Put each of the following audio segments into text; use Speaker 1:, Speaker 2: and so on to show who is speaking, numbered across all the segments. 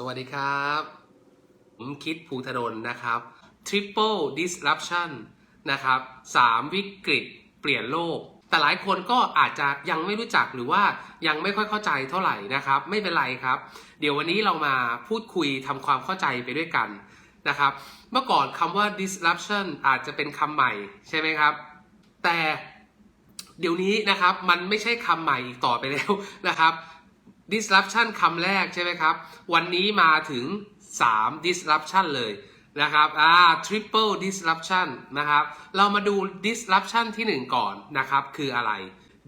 Speaker 1: สวัสดีครับ ผมคิดภูธดลนะครับ Triple Disruption นะครับสามวิกฤตเปลี่ยนโลก แต่หลายคนก็อาจจะยังไม่รู้จักหรือว่ายังไม่ค่อยเข้าใจเท่าไหร่นะครับ ไม่เป็นไรครับ เดี๋ยววันนี้เรามาพูดคุยทำความเข้าใจไปด้วยกันนะครับ เมื่อก่อนคำว่า disruption อาจจะเป็นคำใหม่ใช่ไหมครับ แต่เดี๋ยวนี้นะครับมันไม่ใช่คำใหม่อีกต่อไปแล้วนะครับ disruption คำแรกใช่ไหมครับ วันนี้มาถึง 3 disruption เลยนะครับอ่า triple disruption นะครับ เรามาดู disruption ที่ 1 ก่อนนะครับ คืออะไร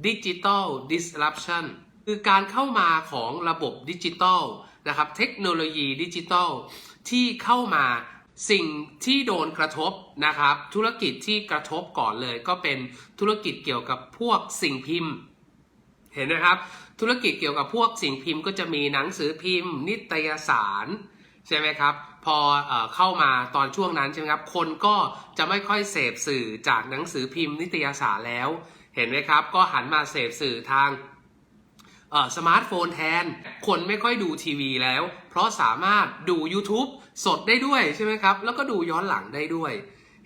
Speaker 1: digital disruption คือการเข้ามาของระบบดิจิตอลนะครับ เทคโนโลยีดิจิตอลที่เข้ามาสิ่งที่โดนกระทบนะครับ ธุรกิจที่กระทบก่อนเลย ก็เป็นธุรกิจเกี่ยวกับพวกสิ่งพิมพ์ เห็นไหมครับ ธุรกิจเกี่ยวกับพวกสิ่งพิมพ์ก็จะมีหนังสือพิมพ์ นิตยสารใช่ไหมครับ พอเอเข้ามาตอนช่วงนั้นใช่ไหมครับ คนก็จะไม่ค่อยเสพสื่อจากหนังสือพิมพ์นิตยสารแล้ว เห็นไหมครับ ก็หันมาเสพสื่อทางสมาร์ทโฟนแทน คนไม่ค่อยดูทีวีแล้ว เพราะสามารถดู YouTube สดได้ด้วยใช่ไหมครับ แล้วก็ดูย้อนหลังได้ด้วย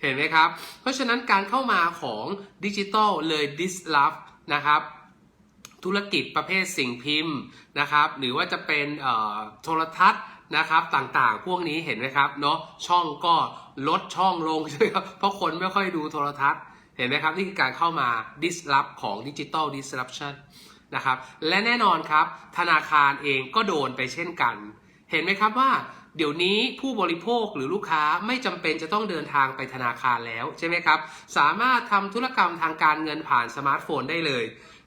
Speaker 1: เห็นไหมครับ เพราะฉะนั้นการเข้ามาของดิจิตอลเลย disrupt นะครับ ธุรกิจประเภทสิ่งพิมพ์นะครับหรือว่าจะเป็นโทรทัศน์นะครับต่างๆ พวกนี้เห็นไหมครับเนาะช่องก็ลดช่องลงใช่ไหมครับเพราะคนไม่ค่อยดูโทรทัศน์ เห็นไหมครับนี่คือการเข้ามา disrupt ของ digital disruption นะครับและแน่นอนครับธนาคารเองก็โดนไปเช่นกัน เห็นไหมครับว่าเดี๋ยวนี้ผู้บริโภคหรือลูกค้าไม่จำเป็นจะต้องเดินทางไปธนาคารแล้วใช่ไหมครับ สามารถทำธุรกรรมทางการเงินผ่านสมาร์ทโฟนได้เลย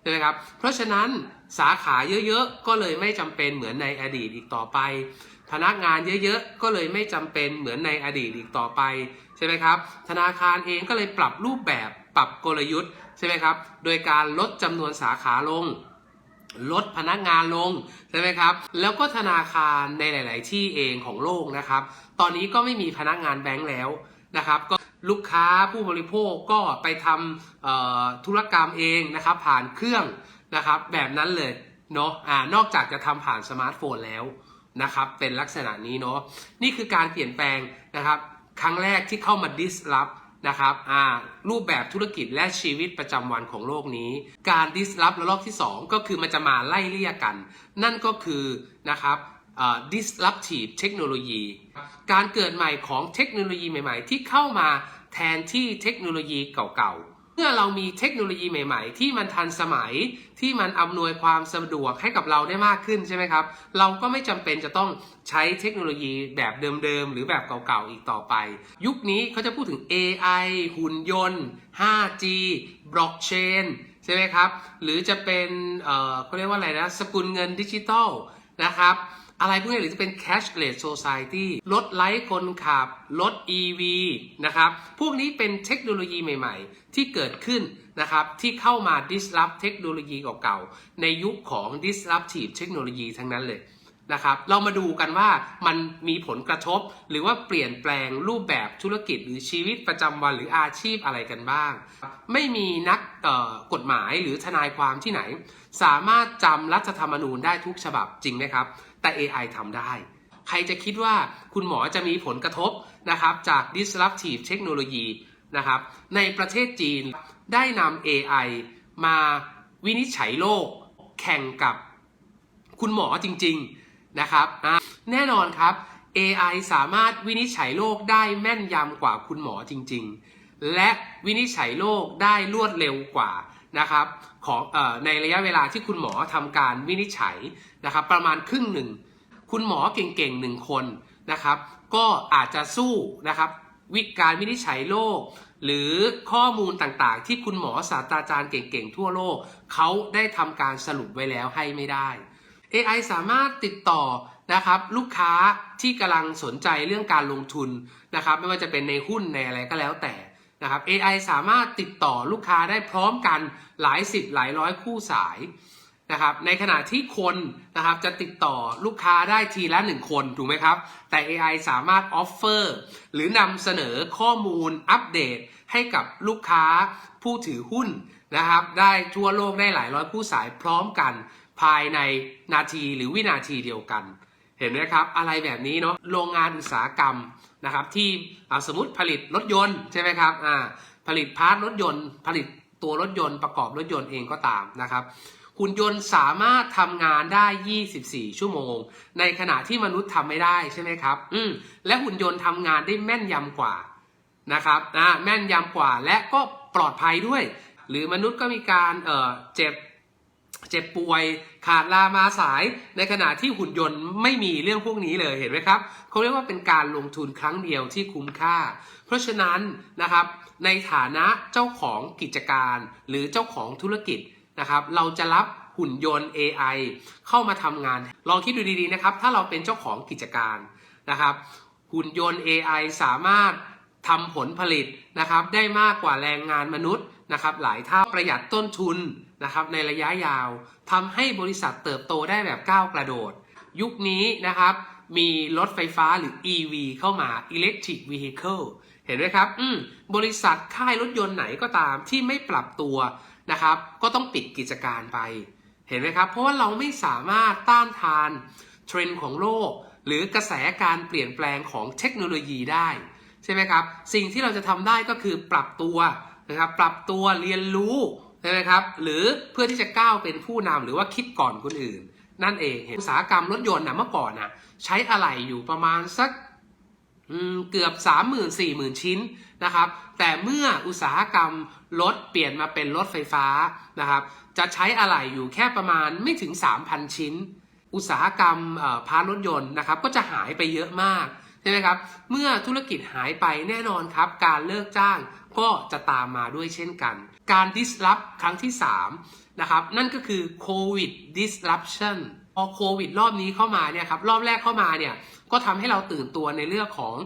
Speaker 1: ช่ไหมครับ เพราะฉะนั้นสาขาเยอะๆ ก็เลยไม่จำเป็นเหมือนในอดีตอีกต่อไป พนักงานเยอะๆ ก็เลยไม่จำเป็นเหมือนในอดีตอีกต่อไปใช่ไหมครับ ธนาคารเองก็เลยปรับรูปแบบปรับกลยุทธ์ใช่ไหมครับ โดยการลดจำนวนสาขาลง ลดพนักงานลงใช่ไหมครับ แล้วก็ธนาคารในหลาย ๆ ที่เองของโลกนะครับ ตอนนี้ก็ไม่มีพนักงานแบงก์แล้ว นะครับก็ลูกค้าผู้บริโภคก็ไปทำธุรกรรมเองนะครับ ผ่านเครื่องนะครับแบบนั้นเลยเนาะอ่านอกจากจะทำผ่านสมาร์ทโฟนแล้วนะครับ เป็นลักษณะนี้เนาะนี่คือการเปลี่ยนแปลงนะครับ ครั้งแรกที่เข้ามา disrupt นะครับอ่ารูปแบบธุรกิจและชีวิตประจำวันของโลกนี้ การ disrupt ระลอกที่ 2 ก็คือมันจะมาไล่เลี่ยกัน นั่นก็คือนะครับ disruptive technology การเกิดใหม่ของเทคโนโลยีใหม่ ๆ ที่เข้ามาแทนที่เทคโนโลยีเก่าๆ เมื่อเรามีเทคโนโลยีใหม่ ๆ ที่มันทันสมัยที่มันอำนวยความสะดวกให้กับเราได้มากขึ้นใช่ไหมครับ เราก็ไม่จำเป็นจะต้องใช้เทคโนโลยีแบบเดิมๆ หรือแบบเก่าๆ อีกต่อไป ยุคนี้เขาจะพูดถึง AI หุ่นยนต์ 5G บล็อกเชนใช่ไหมครับ หรือจะเป็นเอ่อเขาเรียกว่าอะไรนะ สกุลเงินดิจิตอลนะครับ อะไรพวกนี้หรือจะเป็น cashless society ลดไลฟ์คนขับลด EV นะครับ พวกนี้เป็นเทคโนโลยีใหม่ ๆ ที่เกิดขึ้นนะครับ ที่เข้ามา disrupt เทคโนโลยีเก่าๆ ในยุคของ disruptive เทคโนโลยีทั้งนั้นเลยนะครับ เรามาดูกันว่ามันมีผลกระทบ หรือว่าเปลี่ยนแปลงรูปแบบธุรกิจ หรือชีวิตประจำวันหรืออาชีพอะไรกันบ้าง ไม่มีนักกฎหมายหรือทนายความที่ไหน สามารถจำรัฐธรรมนูญได้ทุกฉบับจริงไหมครับ แต่ AI ทำได้ ใครจะคิดว่าคุณหมอจะมีผลกระทบนะครับจาก disruptive technology นะครับในประเทศจีนได้นำ AI มาวินิจฉัยโรคแข่งกับคุณหมอจริง ๆนะครับแน่นอนครับ AI สามารถวินิจฉัยโรคได้แม่นยำกว่าคุณหมอจริง ๆ และวินิจฉัยโรคได้รวดเร็วกว่า นะครับของอในระยะเวลาที่คุณหมอทำการวินิจฉัยนะครับ ประมาณครึ่งหนึ่ง คุณหมอเก่งๆหนึ่งคนนะครับ ก็อาจจะสู้นะครับวิการวินิจฉัยโรคหรือข้อมูลต่างๆ ที่คุณหมอศาสตราจารย์เก่งๆ ทั่วโลกเขาได้ทำการสรุปไว้แล้วให้ไม่ได้ AI สามารถติดต่อนะครับลูกค้าที่กำลังสนใจเรื่องการลงทุนนะครับ ไม่ว่าจะเป็นในหุ้นในอะไรก็แล้วแต่ นะครับ AI สามารถติดต่อลูกค้าได้พร้อมกันหลายสิบหลายร้อยคู่สายนะครับ ในขณะที่คนนะครับจะติดต่อลูกค้าได้ทีละหนึ่งคนถูกไหมครับ แต่ AI สามารถออฟเฟอร์หรือนำเสนอข้อมูลอัปเดตให้กับลูกค้าผู้ถือหุ้นนะครับ ได้ทั่วโลกได้หลายร้อยคู่สายพร้อมกัน ภายในนาทีหรือวินาทีเดียวกัน เห็นไหมครับ อะไรแบบนี้เนาะโรงงานอุตสาหกรรม นะครับที่สมมติผลิตรถยนต์ใช่ไหมครับผลิตพาร์ทรถยนต์ ผลิตตัวรถยนต์ประกอบรถยนต์เองก็ตามนะครับหุ่นยนต์สามารถทำงานได้ 24 ชั่วโมง ในขณะที่มนุษย์ทำไม่ได้ใช่ไหมครับ อืมและหุ่นยนต์ทำงานได้แม่นยำกว่านะครับอ่าแม่นยำกว่าและก็ปลอดภัยด้วย หรือมนุษย์ก็มีการเอ่อเจ็บ เจ็บป่วยขาดลามาสาย ในขณะที่หุ่นยนต์ไม่มีเรื่องพวกนี้เลยเห็นไหมครับเขาเรียกว่าเป็นการลงทุนครั้งเดียวที่คุ้มค่า เพราะฉะนั้นนะครับในฐานะเจ้าของกิจการ หรือเจ้าของธุรกิจนะครับ เราจะรับหุ่นยนต์ AI เข้ามาทำงาน ลองคิดดูดีๆนะครับ ถ้าเราเป็นเจ้าของกิจการนะครับ หุ่นยนต์ AI สามารถทำผลผลิตนะครับ ได้มากกว่าแรงงานมนุษย์นะครับ หลายเท่าประหยัดต้นทุน นะครับในระยะยาวทำให้บริษัทเติบโตได้แบบก้าวกระโดด ยุคนี้นะครับมีรถไฟฟ้าหรือ EV เข้ามา Electric Vehicle เห็นไหมครับอืมบริษัทค่ายรถยนต์ไหนก็ตามที่ไม่ปรับตัวนะครับ ก็ต้องปิดกิจการไป เห็นไหมครับ เพราะว่าเราไม่สามารถต้านทานเทรนด์ของโลก หรือกระแสการเปลี่ยนแปลงของเทคโนโลยีได้ ใช่ไหมครับ สิ่งที่เราจะทำได้ก็คือปรับตัวนะครับ ปรับตัวเรียนรู้ ใช่ไหมครับ หรือเพื่อที่จะก้าวเป็นผู้นำหรือว่าคิดก่อนคนอื่น นั่นเองเห็นอุตสาหกรรมรถยนต์นะเมื่อก่อนนะใช้อะไหล่อยู่ประมาณสักเกือบ 3 0 0 0 0 4 0 0 0 0 ชิ้นนะครับ แต่เมื่ออุตสาหกรรมรถเปลี่ยนมาเป็นรถไฟฟ้านะครับ จะใช้อะไหล่อยู่แค่ประมาณไม่ถึง 3,000 ชิ้น อุตสาหกรรมพาร์ทรถยนต์นะครับ ก็จะหายไปเยอะมากใช่ไหมครับ เมื่อธุรกิจหายไปแน่นอนครับ การเลิกจ้าง ก็จะตามมาด้วยเช่นกัน การ disrupt ครั้งที่3นะครับนั่นก็คือ COVID disruption พอโควิดรอบนี้เข้ามาเนี่ยครับรอบแรกเข้ามาเนี่ยก็ทำให้เราตื่นตัวในเรื่องของ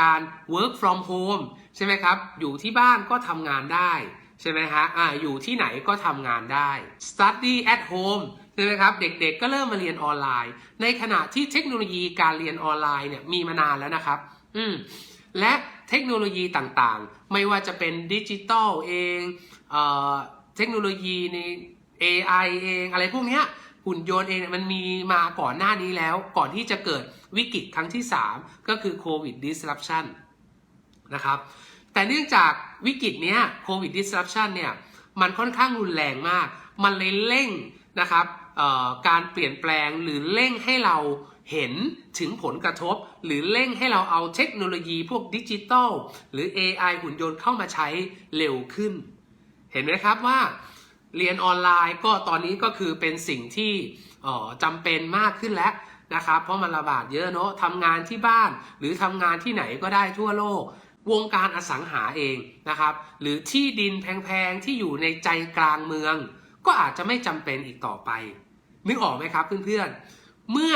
Speaker 1: การ work from home ใช่ไหมครับ อยู่ที่บ้านก็ทำงานได้ ใช่ไหมฮะอ่าอยู่ที่ไหนก็ทำงานได้ study at home ใช่ไหมครับ เด็กๆก็เริ่มมาเรียนออนไลน์ ในขณะที่เทคโนโลยีการเรียนออนไลน์เนี่ยมีมานานแล้วนะครับ อืมและ เทคโนโลยีต่างๆ ไม่ว่าจะเป็นดิจิตอลเองเอเทคโนโลยีใน AI เองอะไรพวกนี้หุ่นยนต์เองมันมีมาก่อนหน้านี้แล้วก่อนที่จะเกิดวิกฤตครั้งที่ 3 ก็คือโควิด disruption นะครับแต่เนื่องจากวิกฤตเนี้ยโควิด disruption เนี่ยมันค่อนข้างรุนแรงมาก มันเลยเร่งนะครับการเปลี่ยนแปลงหรือเร่งให้เรา เห็นถึงผลกระทบ หรือเร่งให้เราเอาเทคโนโลยีพวกดิจิตอลหรือ AI หุ่นยนต์เข้ามาใช้เร็วขึ้น เห็นไหมครับว่าเรียนออนไลน์ก็ตอนนี้ก็คือเป็นสิ่งที่จำเป็นมากขึ้นแล้วนะครับเพราะมันระบาดเยอะเนาะทำงานที่บ้านหรือทำงานที่ไหนก็ได้ทั่วโลก วงการอสังหาเองนะครับ หรือที่ดินแพงๆที่อยู่ในใจกลางเมือง ก็อาจจะไม่จำเป็นอีกต่อไป นึกออกไหมครับเพื่อนๆเมื่อ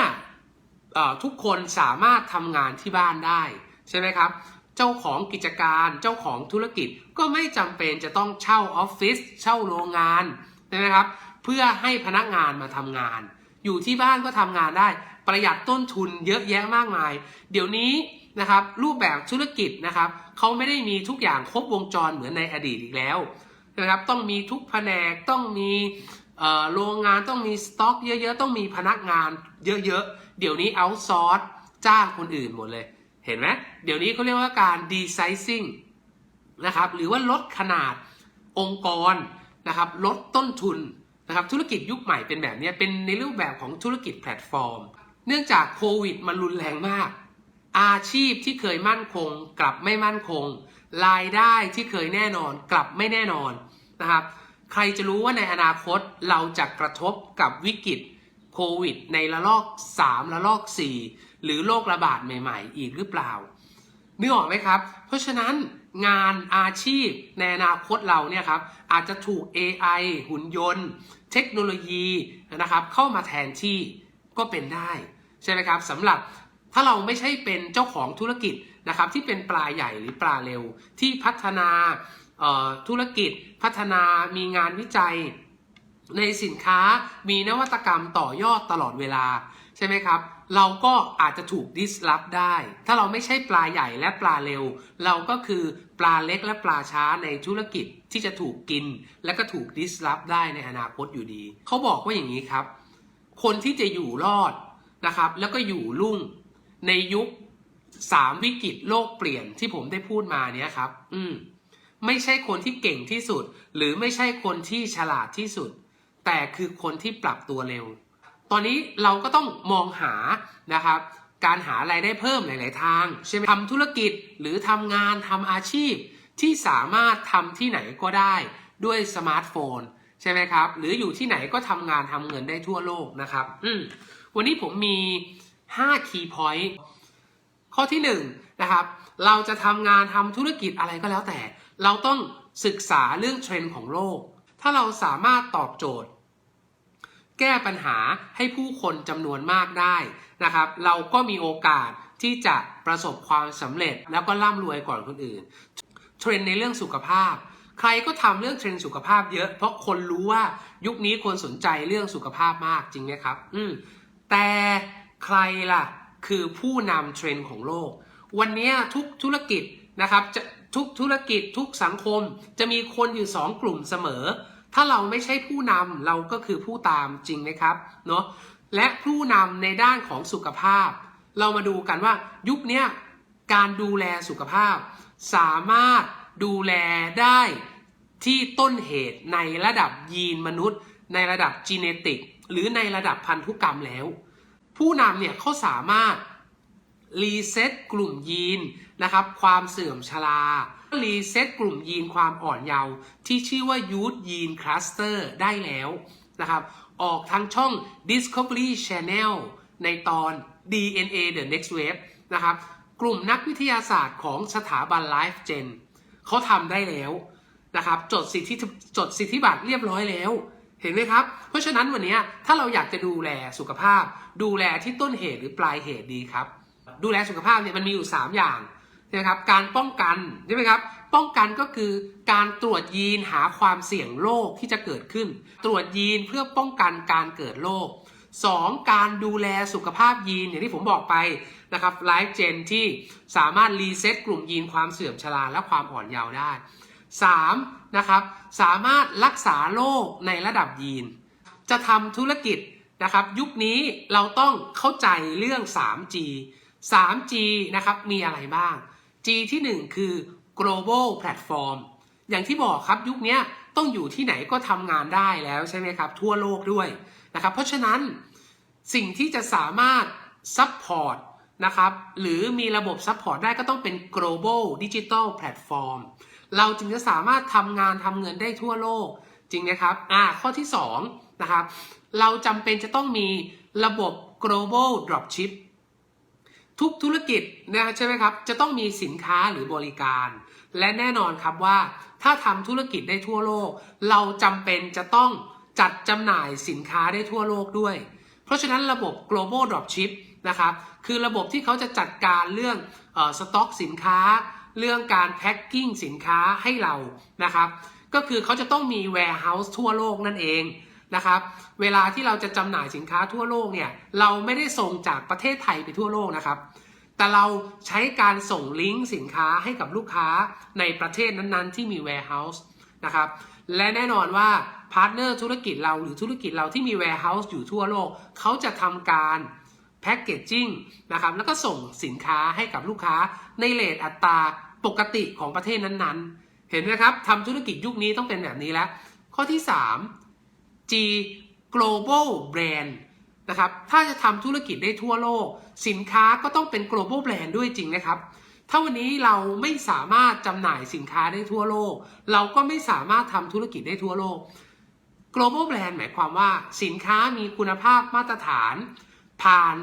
Speaker 1: ทุกคนสามารถทำงานที่บ้านได้ใช่ไหมครับ เจ้าของกิจการเจ้าของธุรกิจก็ไม่จำเป็นจะต้องเช่าออฟฟิศเช่าโรงงานใช่ไหมครับ เพื่อให้พนักงานมาทำงาน อยู่ที่บ้านก็ทำงานได้ ประหยัดต้นทุนเยอะแยะมากมาย เดี๋ยวนี้นะครับรูปแบบธุรกิจนะครับเขาไม่ได้มีทุกอย่างครบวงจรเหมือนในอดีตอีกแล้วนะครับต้องมีทุกแผนกต้องมี โรงงานต้องมีสต็อกเยอะๆ ต้องมีพนักงานเยอะๆ เดี๋ยวนี้เอาซอร์สจ้างคนอื่นหมดเลย เห็นไหมเดี๋ยวนี้เขาเรียกว่าการดีไซซิ่งนะครับ หรือว่าลดขนาดองค์กรนะครับ ลดต้นทุนนะครับธุรกิจยุคใหม่เป็นแบบนี้เป็นในรูปแบบของธุรกิจแพลตฟอร์ม เนื่องจากโควิดมันรุนแรงมาก อาชีพที่เคยมั่นคง กลับไม่มั่นคง รายได้ที่เคยแน่นอน กลับไม่แน่นอนนะครับ ใครจะรู้ว่าในอนาคตเราจะกระทบกับวิกฤตโควิด ในระลอก 3 ระลอก 4 หรือโรคระบาดใหม่ๆ อีกหรือเปล่านึกออกไหมครับ เพราะฉะนั้นงานอาชีพในอนาคตเราเนี่ยครับอาจจะถูก AI หุ่นยนต์ เทคโนโลยีนะครับเข้ามาแทนที่ก็เป็นได้ ใช่ไหมครับสำหรับถ้าเราไม่ใช่เป็นเจ้าของธุรกิจนะครับที่เป็นปลาใหญ่หรือปลาเร็วที่พัฒนา ธุรกิจพัฒนามีงานวิจัย ในสินค้ามีนวัตกรรมต่อยอดตลอดเวลา ใช่ไหมครับ เราก็อาจจะถูกดิสลอฟได้ ถ้าเราไม่ใช่ปลาใหญ่และปลาเร็ว เราก็คือปลาเล็กและปลาช้าในธุรกิจที่จะถูกกิน และก็ถูกดิสลอฟได้ในอนาคตอยู่ดี เขาบอกว่าอย่างนี้ครับ คนที่จะอยู่รอดนะครับ แล้วก็อยู่รุ่งในยุคสามวิกฤตโลกเปลี่ยนที่ผมได้พูดมาเนี้ยครับ อืม ไม่ใช่คนที่เก่งที่สุด หรือไม่ใช่คนที่ฉลาดที่สุด แต่คือคนที่ปรับตัวเร็ว ตอนนี้เราก็ต้องมองหานะครับ การหารายได้เพิ่มหลาย ๆ ทางใช่ไหมทำธุรกิจหรือทำงานทำอาชีพ ที่สามารถทำที่ไหนก็ได้ด้วยสมาร์ทโฟนใช่ไหมครับ หรืออยู่ที่ไหนก็ทำงานทำเงินได้ทั่วโลกนะครับอืวันนี้ผมมี5 key point ข้อที่1นงนะครับ เราจะทำงานทำธุรกิจอะไรก็แล้วแต่ เราต้องศึกษาเรื่องเทรนด์ของโลก ถ้าเราสามารถตอบโจทย์ แก้ปัญหาให้ผู้คนจำนวนมากได้นะครับ เราก็มีโอกาสที่จะประสบความสำเร็จแล้วก็ร่ำรวยก่อนคนอื่น เทรนด์ในเรื่องสุขภาพ ใครก็ทำเรื่องเทรนด์สุขภาพเยอะ เพราะคนรู้ว่ายุคนี้คนสนใจเรื่องสุขภาพมากจริงไหมครับ อืมแต่ใครล่ะคือผู้นำเทรนด์ของโลก วันนี้ทุกธุรกิจนะครับจะ ทุกธุรกิจทุกสังคมจะมีคนอยู่สองกลุ่มเสมอ ถ้าเราไม่ใช่ผู้นำเราก็คือผู้ตามจริงไหมครับเนาะและผู้นำในด้านของสุขภาพ เรามาดูกันว่ายุคนี้การดูแลสุขภาพ สามารถดูแลได้ที่ต้นเหตุในระดับยีนมนุษย์ ในระดับจีเนติก หรือในระดับพันธุกรรมแล้ว ผู้นำเนี่ยเขาสามารถ รีเซ็ตกลุ่มยีนนะครับความเสื่อมชรารีเซ็ตกลุ่มยีนความอ่อนเยาว์ที่ชื่อว่า Youth Gene Cluster ได้แล้วนะครับออกทางช่อง Discovery Channel ในตอน DNA The Next Wave นะครับกลุ่มนักวิทยาศาสตร์ของสถาบัน Life Gen เขาทำได้แล้วนะครับจดสิทธิจดสิทธิบัตรเรียบร้อยแล้วเห็นไหมครับ เพราะฉะนั้นวันนี้ถ้าเราอยากจะดูแลสุขภาพ ดูแลที่ต้นเหตุหรือปลายเหตุดีครับ ดูแลสุขภาพเนี่ยมันมีอยู่ 3 อย่างใช่ไหมครับการป้องกันใช่ไหมครับป้องกันก็คือการตรวจยีนหาความเสี่ยงโรคที่จะเกิดขึ้น ตรวจยีนเพื่อป้องกันการเกิดโรค 2. การดูแลสุขภาพยีนอย่างที่ผมบอกไปนะครับไลฟ์เจนที่สามารถรีเซ็ตกลุ่มยีนความเสื่อมชราและความอ่อนเยาว์ได้ 3. นะครับสามารถรักษาโรคในระดับยีน จะทำธุรกิจนะครับยุคนี้เราต้องเข้าใจเรื่อง 3G 3G นะครับมีอะไรบ้าง G ที่ 1 คือ global platform อย่างที่บอกครับยุคนี้ต้องอยู่ที่ไหนก็ทำงานได้แล้วใช่ไหมครับ ทั่วโลกด้วยนะครับ เพราะฉะนั้นสิ่งที่จะสามารถ support นะครับหรือมีระบบ support ได้ก็ต้องเป็น global digital platform เราจึงจะสามารถทำงานทำเงินได้ทั่วโลกจริงนะครับอ่าข้อที่2นะครับเราจำเป็นจะต้องมีระบบ global dropship ทุกธุรกิจนะใช่ไหมครับ จะต้องมีสินค้าหรือบริการ และแน่นอนครับว่า ถ้าทำธุรกิจได้ทั่วโลก เราจำเป็นจะต้องจัดจำหน่ายสินค้าได้ทั่วโลกด้วย เพราะฉะนั้นระบบ global dropship นะครับ คือระบบที่เขาจะจัดการเรื่องสต็อกสินค้า เรื่องการแพ็คกิ้งสินค้าให้เรานะครับ ก็คือเขาจะต้องมี warehouse ทั่วโลกนั่นเอง นะครับ เวลาที่เราจะจำหน่ายสินค้าทั่วโลกเนี่ย เราไม่ได้ส่งจากประเทศไทยไปทั่วโลกนะครับ แต่เราใช้การส่งลิงก์สินค้าให้กับลูกค้าในประเทศนั้นๆ ที่มี warehouse นะครับ และแน่นอนว่าพาร์ทเนอร์ธุรกิจเราหรือธุรกิจเราที่มี warehouse อยู่ทั่วโลก เขาจะทำการแพ็กเกจจิ้งนะครับ แล้วก็ส่งสินค้าให้กับลูกค้าในเลทอัตราปกติของประเทศนั้นๆ เห็นไหมครับทำธุรกิจยุคนี้ต้องเป็นแบบนี้แล้ว ข้อที่ 3 G global brand นะครับ ถ้าจะทำธุรกิจได้ทั่วโลก สินค้าก็ต้องเป็น global brand ด้วยจริงนะครับ ถ้าวันนี้เราไม่สามารถจำหน่ายสินค้าได้ทั่วโลก เราก็ไม่สามารถทำธุรกิจได้ทั่วโลก global brand หมายความว่าสินค้ามีคุณภาพมาตรฐาน ผ่าน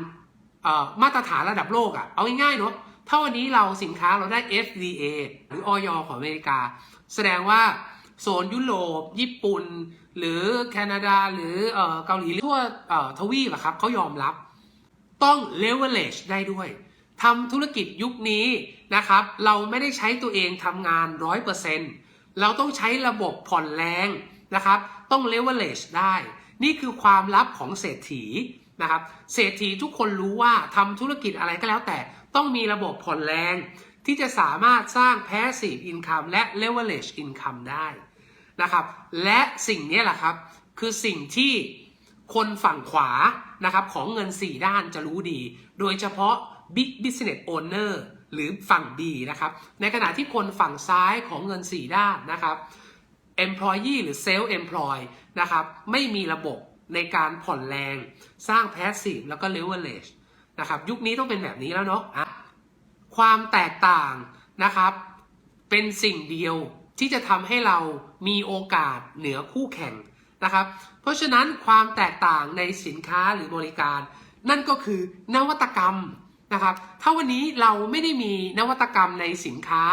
Speaker 1: มาตรฐานระดับโลกอะ่ะ เอาง่ายๆเนาะ ถ้าวันนี้เราสินค้าเราได้ FDA หรือออยของอเมริกา แสดงว่า โซนยุโรป ญี่ปุ่น หรือแคนาดาหรือเอเกาหลีทั่วทวีปอะครับเขายอมรับ ต้อง leverage ได้ด้วยทำธุรกิจยุคนี้นะครับ เราไม่ได้ใช้ตัวเองทำงาน 100%เราต้องใช้ระบบผ่อนแรงนะครับ ต้อง leverage ได้ นี่คือความลับของเศรษฐีนะครับเศรษฐีทุกคนรู้ว่าทำธุรกิจอะไรก็แล้วแต่ต้องมีระบบผ่อนแรงที่จะสามารถสร้าง passive income และ leverage income ได้ นะครับ และสิ่งนี้แหละครับ คือสิ่งที่คนฝั่งขวานะครับของเงิน 4 ด้านจะรู้ดี โดยเฉพาะ Big Business Owner หรือฝั่งดีนะครับ ในขณะที่คนฝั่งซ้ายของเงิน 4 ด้านนะครับ employee หรือ self employ นะครับ ไม่มีระบบในการผ่อนแรง สร้าง passive แล้วก็ leverage นะครับ ยุคนี้ต้องเป็นแบบนี้แล้วเนาะอะความแตกต่างนะครับ เป็นสิ่งเดียว ที่จะทำให้เรามีโอกาสเหนือคู่แข่งนะครับ เพราะฉะนั้นความแตกต่างในสินค้าหรือบริการ นั่นก็คือนวัตกรรมนะครับ ถ้าวันนี้เราไม่ได้มีนวัตกรรมในสินค้า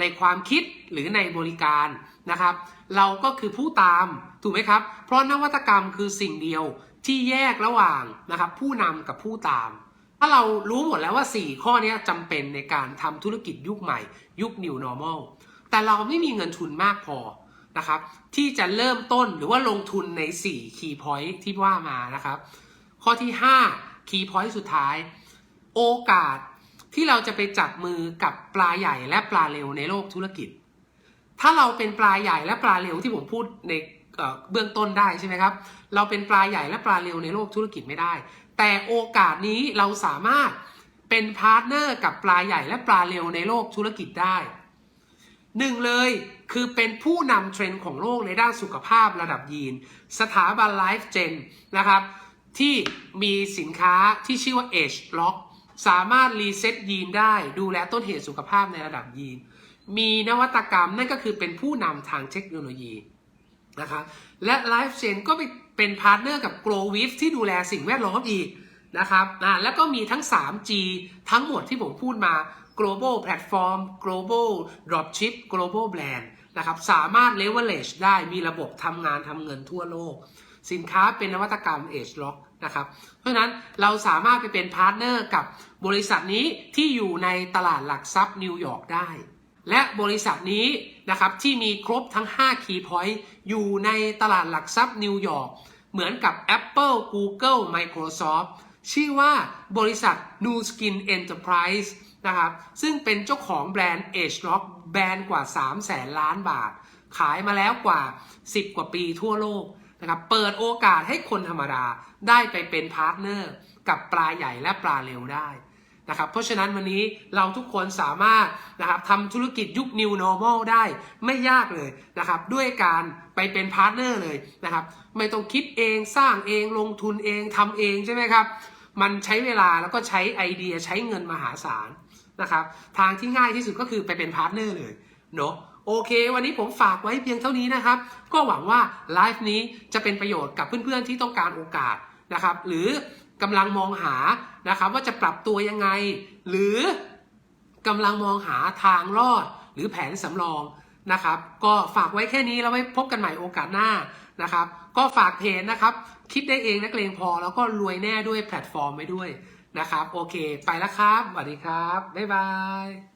Speaker 1: ในความคิดหรือในบริการนะครับ เราก็คือผู้ตามถูกไหมครับ เพราะนวัตกรรมคือสิ่งเดียวที่แยกระหว่างนะครับ ผู้นำกับผู้ตาม ถ้าเรารู้หมดแล้วว่า 4 ข้อนี้จำเป็นในการทำธุรกิจยุคใหม่ ยุค New Normal แต่เราไม่มีเงินทุนมากพอนะครับ ที่จะเริ่มต้นหรือว่าลงทุนใน 4 Key Point ที่ว่ามานะครับ ข้อที่ 5 Key Point สุดท้าย โอกาสที่เราจะไปจับมือกับปลาใหญ่และปลาเร็วในโลกธุรกิจ ถ้าเราเป็นปลาใหญ่และปลาเร็วที่ผมพูดในเบื้องต้นได้ใช่ไหมครับ เราเป็นปลาใหญ่และปลาเร็วในโลกธุรกิจไม่ได้ แต่โอกาสนี้เราสามารถเป็นพาร์ทเนอร์กับปลาใหญ่และปลาเร็วในโลกธุรกิจได้ หนึ่งเลยคือเป็นผู้นำเทรนด์ของโลกในด้านสุขภาพระดับยีน สถาบันไลฟ์เจนนะครับ ที่มีสินค้าที่ชื่อว่า Age Lock สามารถรีเซ็ตยีนได้ดูแลต้นเหตุสุขภาพในระดับยีน มีนวัตกรรมนั่นก็คือเป็นผู้นำทางเทคโนโลยีนะครับและ Life Chain ก็ไปเป็นพาร์ทเนอร์กับ Grow w i f ที่ดูแลสิ่งแวดล้อมอีกนะครับ อ่า แล้วก็มีทั้ง 3G ทั้งหมดที่ผมพูดมา global platform global dropship global brand นะครับสามารถ leverage ได้มีระบบทำงานทำเงินทั่วโลก สินค้าเป็นนวัตกรรม Age Lock นะครับเพราะฉะนั้นเราสามารถไปเป็นพาร์ทเนอร์กับบริษัทนี้ที่อยู่ในตลาดหลักทรัพย์นิวยอร์กได้ และบริษัทนี้นะครับที่มีครบทั้ง 5 Key Point อยู่ในตลาดหลักทรัพย์นิวยอร์กเหมือนกับ Apple Google Microsoft ชื่อว่าบริษัท New Skin Enterprise นะครับ ซึ่งเป็นเจ้าของแบรนด์ Age Lock แบรนด์กว่า3แสนล้านบาท ขายมาแล้วกว่า 10 กว่าปีทั่วโลกนะครับ เปิดโอกาสให้คนธรรมดาได้ไปเป็นพาร์ทเนอร์กับปลาใหญ่และปลาเร็วได้นะครับ เพราะฉะนั้นวันนี้เราทุกคนสามารถนะครับทำธุรกิจยุค New Normal ได้ไม่ยากเลยนะครับ ด้วยการไปเป็นพาร์ทเนอร์เลยนะครับ ไม่ต้องคิดเองสร้างเองลงทุนเองทำเองใช่ไหมครับ มันใช้เวลาแล้วก็ใช้ไอเดียใช้เงินมหาศาล นะครับทางที่ง่ายที่สุดก็คือไปเป็นพาร์ทเนอร์เลยเนาะโอเค วันนี้ผมฝากไว้เพียงเท่านี้นะครับ ก็หวังว่าไลฟ์นี้จะเป็นประโยชน์กับเพื่อนๆที่ต้องการโอกาสนะครับ หรือกำลังมองหานะครับว่าจะปรับตัวยังไง หรือกำลังมองหาทางรอดหรือแผนสำรองนะครับ ก็ฝากไว้แค่นี้แล้วไว้พบกันใหม่โอกาสหน้านะครับ ก็ฝากเพจนะครับ คิดได้เองนักเลงพอแล้วก็รวยแน่ด้วยแพลตฟอร์มไว้ด้วย นะครับ โอเค ไปแล้วครับสวัสดีครับ บ๊ายบาย